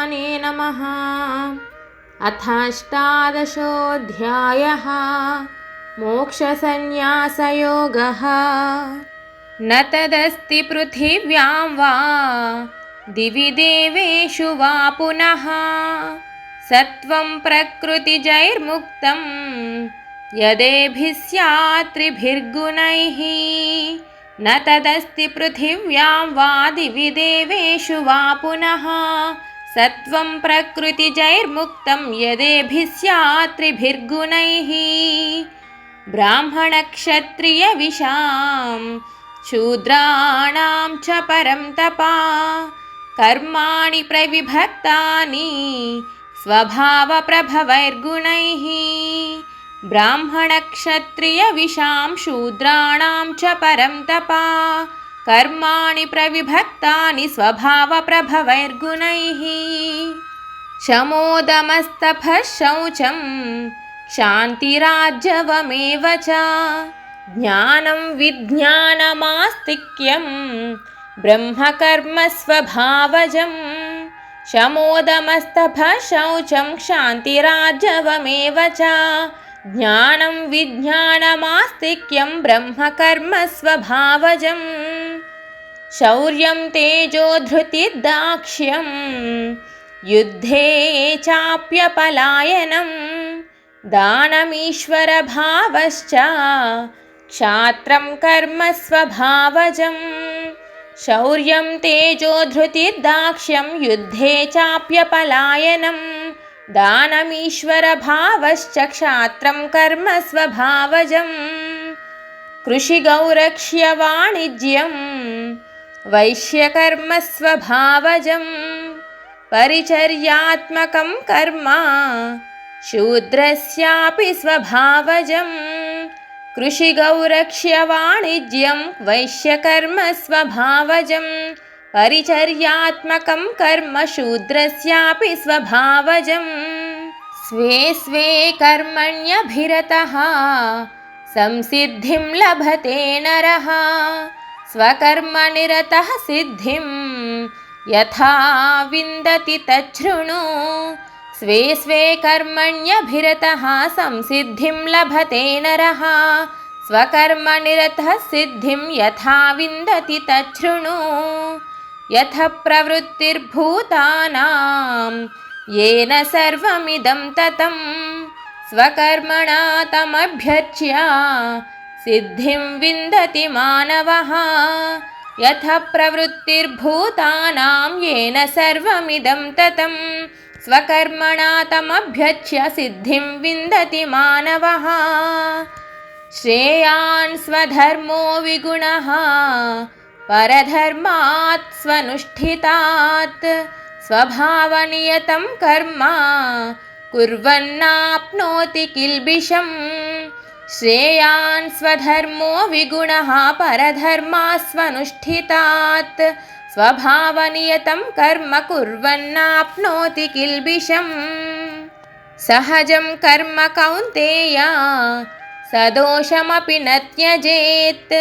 श्रीपरमात्मने नमः। अथाष्टादशोऽध्यायः। मोक्षसन्न्यासयोगः। न तदस्ति पृथिव्यां वा। दिवि देवेषु वा पुनः। सत्वं प्रकृतिजैर्मुक्तं। यदेभिः स्यात् त्रिभिर्गुणैः न तदस्ति पृथिव्यां वा। दिवि देवेषु वा पुनः सत्वं प्रकृतिजैर्मुक्तं यदेभिः स्यात् त्रिभिर्गुणैः ब्राह्मणक्षत्रियविशां शूद्राणां च परं तपा कर्माणि प्रविभक्तानि स्वभावप्रभवैर्गुणैः ब्राह्मणक्षत्रियविशां शूद्राणां च परं तपा कर्माणि प्रविभक्तानि स्वभावप्रभवैर्गुणैः। शमोदमस्तफः शौचं शान्तिराज्यवमेव च। ज्ञानं विज्ञानमास्तिक्यं ब्रह्मकर्मस्वभावजं। शमोदमस्तफः शौचं क्षान्तिराजवमेव च ज्ञानं विज्ञानमास्तिक्यं ब्रह्मकर्मस्वभावजं शौर्यं तेजोधृतिदाक्ष्यं युद्धे चाप्यपलायनं दानमीश्वरभावश्च क्षात्रं कर्मस्वभावजं शौर्यं तेजोधृतिदाक्ष्यं युद्धे चाप्यपलायनं दानमीश्वरभावश्च क्षात्रं कर्मस्वभावजं कृषिगौरक्ष्यवाणिज्यं वैश्यकर्मस्वभावजं परिचर्यात्मकं कर्म शूद्रस्यापि स्वभावजं कृषिगौरक्ष्यवाणिज्यं वैश्यकर्मस्वभावजं परिचर्यात्मकं कर्म शूद्रस्यापि स्वभावजं स्वे स्वे कर्मण्यभिरतः संसिद्धिं लभते नरः स्वकर्मनिरतः सिद्धिं यथा विन्दति तच्छृणु स्वे स्वे कर्मण्यभिरतः संसिद्धिं लभते नरः स्वकर्मनिरतः सिद्धिं यथा विन्दति तच्छृणु यथ प्रवृत्तिर्भूतानां येन सर्वमिदं ततं स्वकर्मणा तमभ्यर्च्य सिद्धिं विन्दति मानवः। यथ प्रवृत्तिर्भूतानां येन सर्वमिदं ततं स्वकर्मणा तमभ्यर्च्य सिद्धिं विन्दति मानवः। श्रेयान् स्वधर्मो विगुणः परधर्मात् स्वनुष्ठितात् स्वभावनियतं कर्म कुर्वन्नाप्नोति किल्बिषम् श्रेयान् स्वधर्मो विगुणः परधर्मात् स्वनुष्ठितात् स्वभावनियतं कर्म कुर्वन्नाप्नोति किल्बिषम् सहजं कर्म कौन्तेय सदोषमपि न त्यजेत्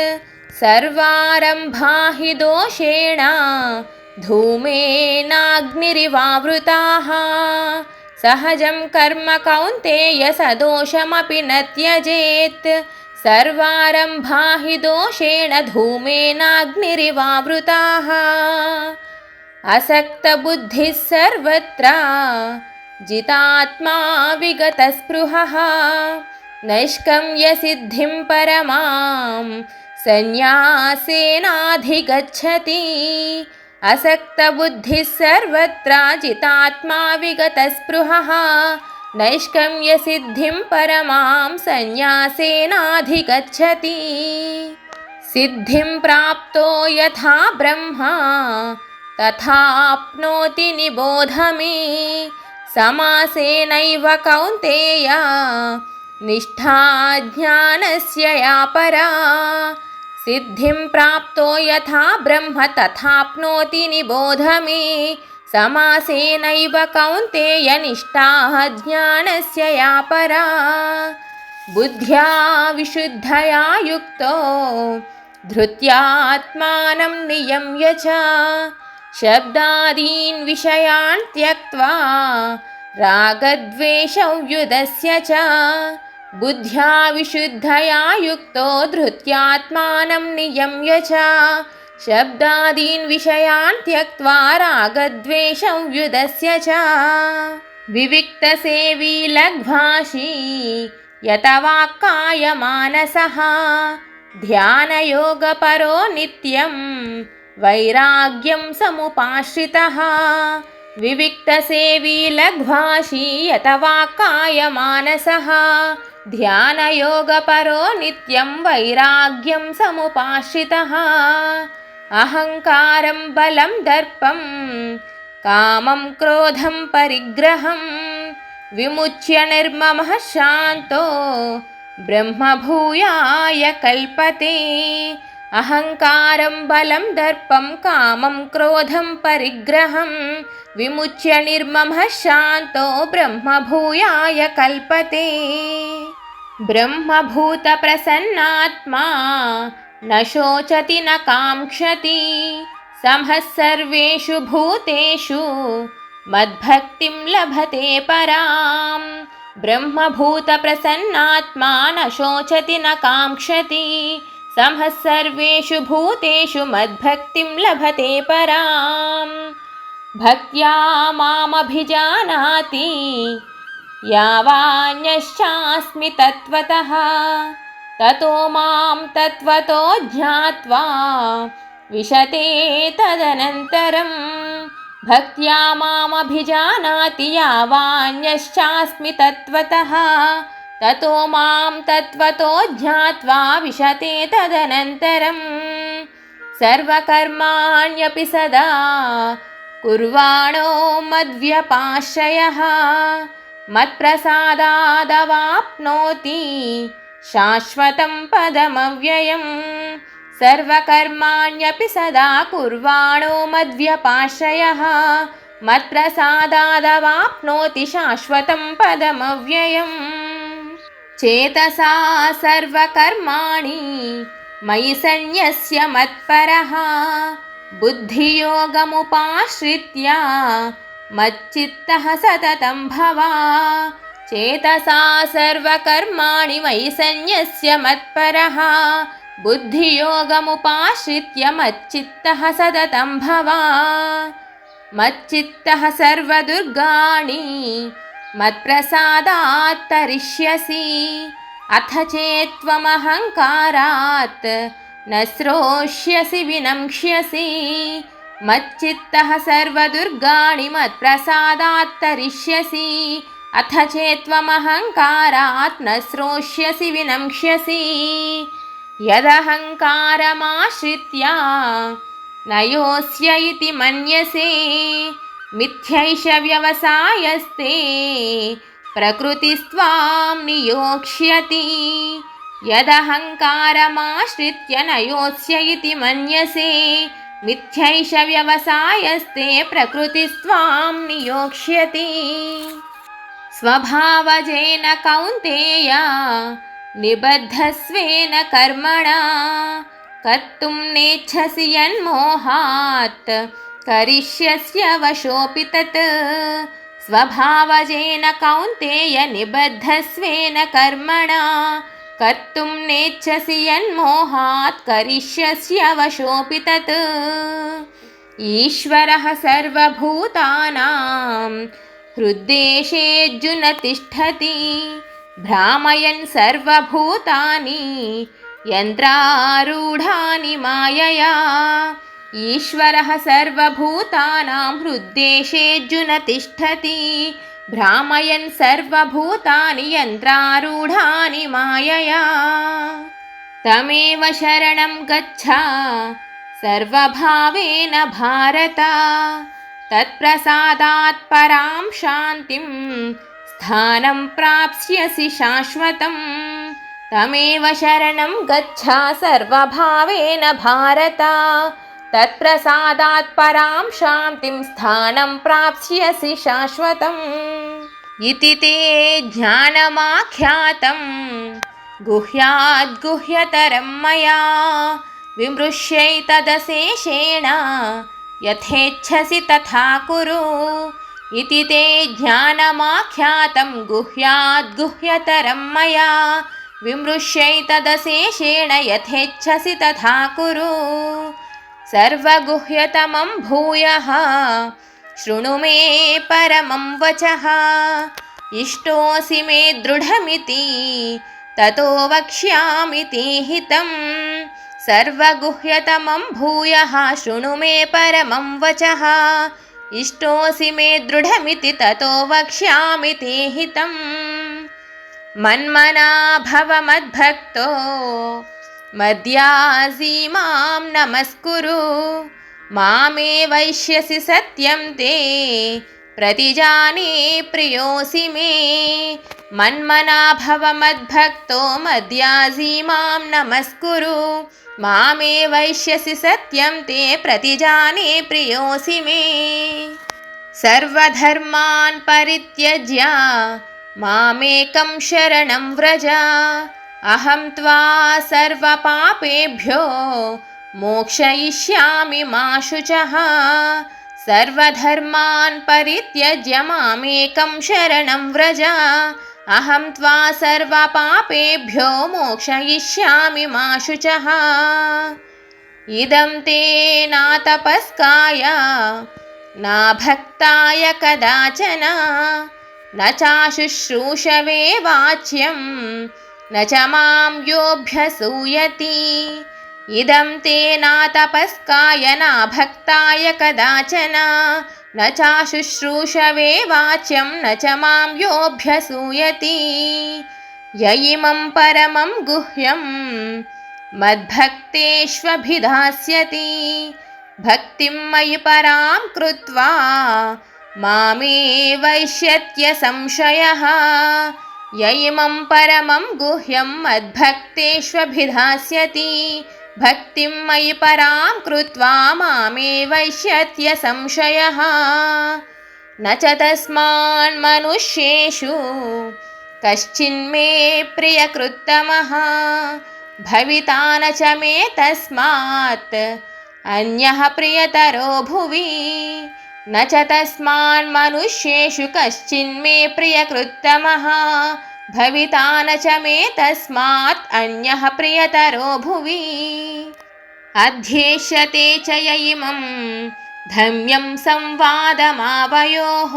सर्वारम्भा हि दोषेण धूमेनाग्निरिवावृताः सहजं कर्म कौन्तेय सदोषमपि न त्यजेत्। सर्वारम्भा हि दोषेण धूमेनाग्निरिवावृताः असक्तबुद्धिः सर्वत्र जितात्मा विगतस्पृहः। नैष्कम्यसिद्धिं परमां सन्न्यासेनाधिगच्छति असक्तबुद्धिः सर्वत्र जितात्मा विगतस्पृहः नैष्कम्यसिद्धिं परमां सन्न्यासेनाधिगच्छति सिद्धिं प्राप्तो यथा ब्रह्मा तथाप्नोति निबोध मे समासेनैव कौन्तेय निष्ठा ज्ञानस्य या परा सिद्धिं प्राप्तो यथा ब्रह्म तथाप्नोति निबोध मे समासेनैव कौन्तेय निष्ठाः ज्ञानस्य या परा बुद्ध्या विशुद्धया युक्तो धृत्यात्मानं नियम्य च। शब्दादीन् विषयान् त्यक्त्वा रागद्वेषव्युदस्य च बुद्ध्या विशुद्धया युक्तो धृत्यात्मानं नियम्य च। शब्दादीन् विषयान् त्यक्त्वा रागद्वेषव्युदस्य च। विविक्तसेवी लघ्भाषी यतवाक्कायमानसः ध्यानयोगपरो नित्यं वैराग्यं समुपाश्रितः। विविक्तसेवी लघ्भाषी यतवाक्कायमानसः ధ్యానయోగపరో నిత్యం వైరాగ్యం సముపాశ్రిత అహంకారం బలం దర్పం కామం క్రోధం పరిగ్రహం విముచ్య నిర్మమ శాంతో బ్రహ్మభూయాయ కల్పతే. అహంకారం బలం దర్పం కామం క్రోధం పరిగ్రహం విముచ్య నిర్మమ శాంతో బ్రహ్మభూయాయ కల్పతే. ब्रह्मभूतप्रसन्नात्मा न शोचति न काङ्क्षति समः सर्वेषु भूतेषु मद्भक्तिं लभते पराम्। ब्रह्मभूतप्रसन्नात्मा न शोचति न काङ्क्षति समः सर्वेषु भूतेषु मद्भक्तिं लभते पराम्। भक्त्या मामभिजानाति यावान्यश्चास्मि तत्त्वतः। ततो मां तत्त्वतो ज्ञात्वा विशते तदनन्तरं भक्त्या मामभिजानाति यावान्यश्चास्मि तत्त्वतः। ततो मां तत्त्वतो ज्ञात्वा विशते तदनन्तरं सर्वकर्माण्यपि सदा कुर्वाणो मद्व्यपाश्रयः मत्प्रसादादवाप्नोति। शाश्वतं पदमव्ययं सर्वकर्माण्यपि सदा कुर्वाणो मद्व्यपाश्रयः मत्प्रसादादवाप्नोति शाश्वतं पदमव्ययम्। चेतसा सर्वकर्माणि मयि सन्न्यस्य मत्परः। बुद्धियोगमुपाश्रित्य मच्चित्तः सततं भवा। चेतसा सर्वकर्माणि मयि सन्न्यस्य मत्परः। बुद्धियोगमुपाश्रित्य मच्चित्तः सततं भवा। मच्चित्तः सर्वदुर्गाणि मत्प्रसादात् तरिष्यसि। अथ चेत्त्वमहङ्कारात् न श्रोष्यसि विनङ्क्ष्यसि मच्चित्तः सर्वदुर्गाणि मत्प्रसादात् तरिष्यसि अथ चेत्त्वमहङ्कारात् न श्रोष्यसि विनङ्क्ष्यसि यदहङ्कारमाश्रित्य न योऽस्य इति मन्यसे मिथ्यैष व्यवसायस्ते प्रकृतिस्त्वां नियोक्ष्यति। यदहङ्कारमाश्रित्य मिथ्यैष व्यवसायस्ते प्रकृतिस्त्वां नियोक्ष्यति। स्वभावजेन कौन्तेय निबद्धस्वेन कर्मणा कर्तुं नेच्छसि यन्मोहात् करिष्यस्य वशोऽपि तत्। स्वभावजेन कौन्तेय निबद्धस्वेन कर्मणा कर्तुं नेच्छसि यन्मोहात् करिष्यस्य वशोऽपि तत् ईश्वरः सर्वभूतानां हृद्देशेऽर्जुन तिष्ठति। भ्रामयन् सर्वभूतानि यन्त्रारूढानि मायया। ईश्वरः सर्वभूतानां हृद्देशेऽर्जुन तिष्ठति भ्रामयन् सर्वभूतानि यन्त्रारूढानि मायया। तमेव शरणं गच्छ। सर्वभावेन भारत। तत्प्रसादात् परां शान्तिं स्थानं प्राप्स्यसि शाश्वतम्। तमेव शरणं गच्छ। सर्वभावेन भारत। तत्प्रसादात् परां शान्तिं स्थानं प्राप्स्यसि शाश्वतम् इति ते ज्ञानमाख्यातं गुह्याद्गुह्यतरं मया। विमृश्यैतदशेषेण यथेच्छसि तथा कुरु। इति ते ज्ञानमाख्यातं गुह्याद्गुह्यतरं मया। विमृश्यैतदशेषेण यथेच्छसि तथा कुरु। सर्वगुह्यतमं भूयः शृणु मे परमं वचः। इष्टोऽसि मे दृढमिति ततो वक्ष्यामि ते हितं सर्वगुह्यतमं भूयः शृणु मे परमं वचः। इष्टोऽसि मे दृढमिति ततो वक्ष्यामि ते हितम्। मन्मना भव मद्भक्तो मद्यासि मां नमस्कुरु मामे वैश्यसि सत्यं ते प्रतिजाने प्रियोऽसि मे मन्मना भव मद्भक्तो मद्यासि मां नमस्कुरु मामे वैश्यसि सत्यं ते प्रतिजाने प्रियोऽसि मे सर्वधर्मान् परित्यज्य मामेकं शरणं व्रज अहं त्वा सर्वपापेभ्यो मोक्षयिष्यामि मा शुचः। सर्वधर्मान् परित्यज्य मामेकं शरणं व्रज। अहं त्वा सर्वपापेभ्यो मोक्षयिष्यामि मा शुचः। इदं ते नातपस्काय नाभक्ताय कदाचन। न चाशुश्रूषवे वाच्यं न च मां योऽभ्यसूयति इदं ते नातपस्काय नाभक्ताय कदाचन। न चाशुश्रूषवे वाच्यं न च मां योऽभ्यसूयति। य इमं परमं गुह्यं मद्भक्तेष्वभिधास्यति। भक्तिं मयि परां कृत्वा मामे वैश्यत्यसंशयः य इमं परमं गुह्यं मद्भक्तेष्वभिधास्यति भक्तिं मयि परां कृत्वा मामे वैश्यत्यसंशयः न च तस्मान् मनुष्येषु कश्चिन्मे प्रियकृत्तमः। भविता न च मे तस्मात् अन्यः प्रियतरो भुवि। न च तस्मान् मनुष्येषु कश्चिन्मे प्रियकृत्तमः भविता न च मे तस्मात् अन्यः प्रियतरो भुवि। अध्येष्यते च य इमं धम्यं संवादमावयोः।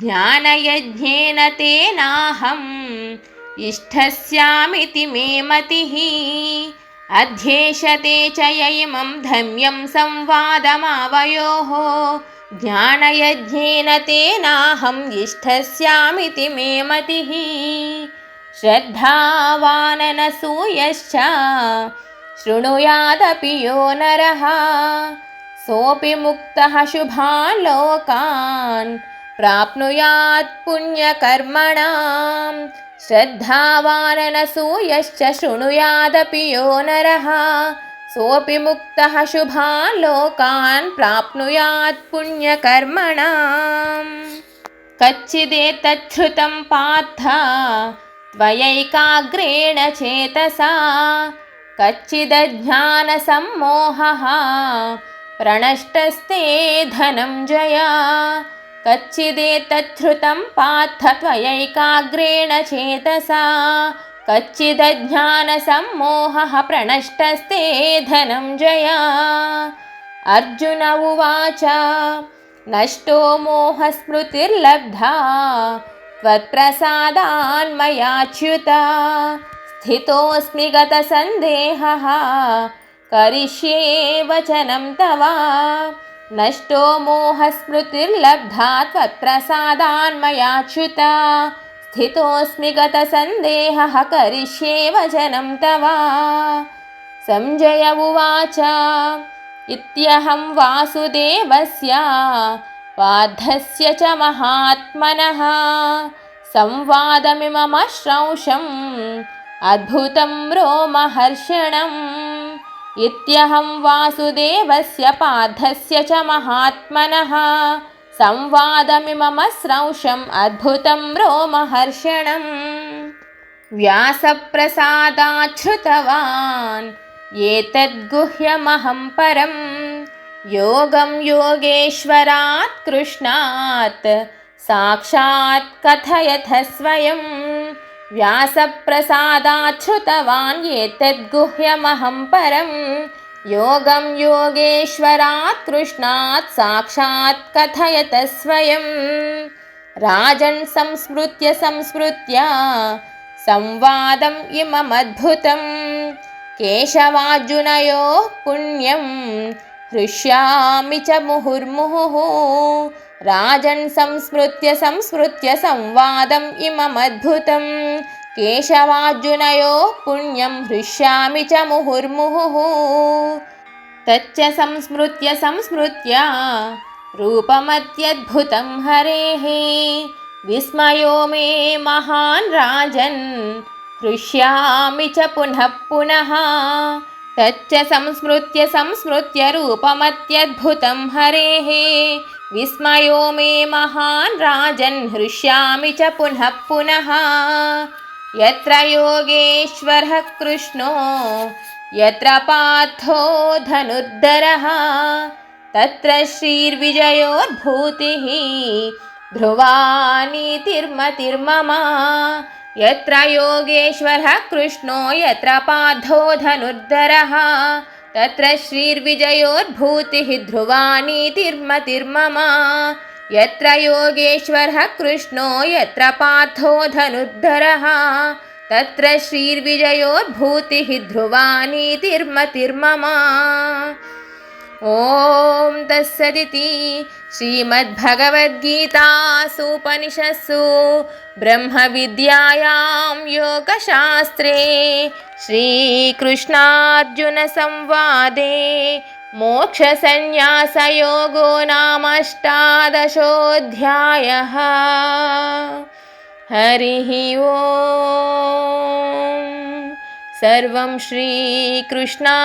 ज्ञानयज्ञेन तेनाहम् इष्ठस्यामिति मे मतिः। अध्येष्यते च य इमं धम्यं संवादमावयोः ज्ञानयज्ञेन तेनाहम् इष्ठस्यामिति मे मतिः। श्रद्धावाननसूयश्च शृणुयादपि यो नरः। सोऽपि मुक्तः शुभान् लोकान् प्राप्नुयात् पुण्यकर्मणाम्। श्रद्धावाननसूयश्च शृणुयादपि यो नरः सोऽपि मुक्तः शुभान् लोकान् प्राप्नुयात् पुण्यकर्मणाम्। कच्चिदेतच्छ्रुतं पार्थ त्वयैकाग्रेण चेतसा। कच्चिदज्ञानसम्मोहः प्रणष्टस्ते धनं कच्चिदेतच्छ्रुतं पार्थ त्वयैकाग्रेण चेतसा कच्चिदज्ञानसम्मोहः प्रणष्टस्ते धनं जया। अर्जुन उवाच नष्टो मोहस्मृतिर्लब्धा त्वत्प्रसादान्मयाच्युत स्थितोऽस्मि गतसन्देहः करिष्ये वचनं तव। नष्टो मोहस्मृतिर्लब्धा त्वत्प्रसादान्मयाच्युत स्थितोऽस्मि गतसन्देहः करिष्ये वचनं तव। सञ्जय उवाच इत्यहं वासुदेवस्य पार्थस्य च महात्मनः। संवादमिममश्रंशम् अद्भुतं रोमहर्षणम्। इत्यहं वासुदेवस्य पार्थस्य च महात्मनः संवादमिममस्रंशम् अद्भुतं रोमहर्षणम्। व्यासप्रसादाच्छ्रुतवान् एतद्गुह्यमहं परं योगं योगेश्वरात् कृष्णात् साक्षात् कथयथ स्वयं व्यासप्रसादात् श्रुतवान् एतद्गुह्यमहं परं योगं योगेश्वरात् कृष्णात् साक्षात् कथयत स्वयं राजन् संस्मृत्य संस्मृत्य संवादम् इममद्भुतं केशवार्जुनयोः पुण्यं हृष्यामि च मुहुर्मुहुः राजन् संस्मृत्य संस्मृत्य संवादम् इममद्भुतं केशवार्जुनयोः पुण्यं हृष्यामि च मुहुर्मुहुः तच्च संस्मृत्य संस्मृत्य रूपमत्यद्भुतं हरेः विस्मयो मे महान् राजन् हृष्यामि च पुनः पुनः तच्च संस्मृत्य संस्मृत्य रूपमत्यद्भुतं हरेः विस्मयो मे महान् राजन् हृष्यामि च पुनः पुनः यत्र योगेश्वरः कृष्णो यत्र पार्थो धनुर्धरः तत्र श्रीर्विजयोद्भूतिः ध्रुवानीतिर्मतिर्मम। यत्र योगेश्वरः कृष्णो यत्र पार्थो धनुर्धरः तत्र श्रीर्विजयोद्भूतिः ध्रुवानीतिर्मतिर्मम यत्र योगेश्वरः कृष्णो यत्र पार्थो धनुर्धरः तत्र श्रीर्विजयोद्भूतिः ध्रुवानीतिर्मतिर्मम। ॐ तत्सदिति श्रीमद्भगवद्गीतासूपनिषत्सु ब्रह्मविद्यायां योगशास्त्रे श्रीकृष्णार्जुनसंवादे मोक्षसन्न्यासयोगो नामष्टादशोऽध्यायः। हरिः ॐ सर्वं श्रीकृष्णार्पणमस्तु